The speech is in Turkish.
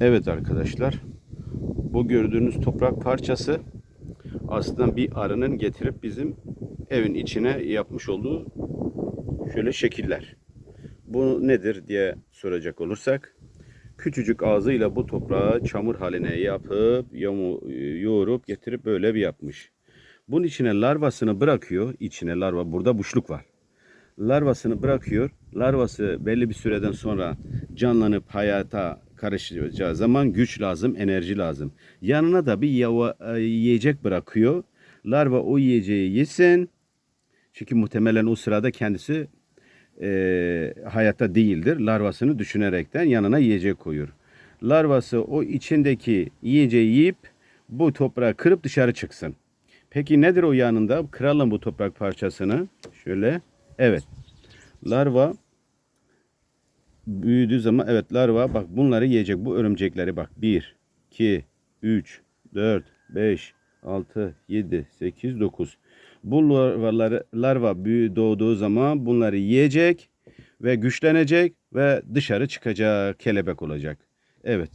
Evet arkadaşlar. Bu gördüğünüz toprak parçası aslında bir arının getirip bizim evin içine yapmış olduğu şöyle şekiller. Bu nedir diye soracak olursak küçücük ağzıyla bu toprağı çamur haline yapıp yoğurup getirip böyle bir yapmış. Bunun içine larvasını bırakıyor. İçine larva burada boşluk var. Larvasını bırakıyor. Larvası belli bir süreden sonra canlanıp hayata karışacağı zaman güç lazım, enerji lazım. Yanına da bir yava, e, yiyecek bırakıyor. Larva o yiyeceği yesin. Çünkü muhtemelen o sırada kendisi e, hayatta değildir. Larvasını düşünerekten yanına yiyecek koyuyor. Larvası o içindeki yiyeceği yiyip bu toprağı kırıp dışarı çıksın. Peki nedir o yanında? Kıralım bu toprak parçasını. Şöyle. Evet. Larva büyüdüğü zaman evet larva bak bunları yiyecek. Bu örümcekleri bak. 1, 2, 3, 4, 5, 6, 7, 8, 9. Bu larvaları, larva büyü doğduğu zaman bunları yiyecek ve güçlenecek ve dışarı çıkacak kelebek olacak. Evet.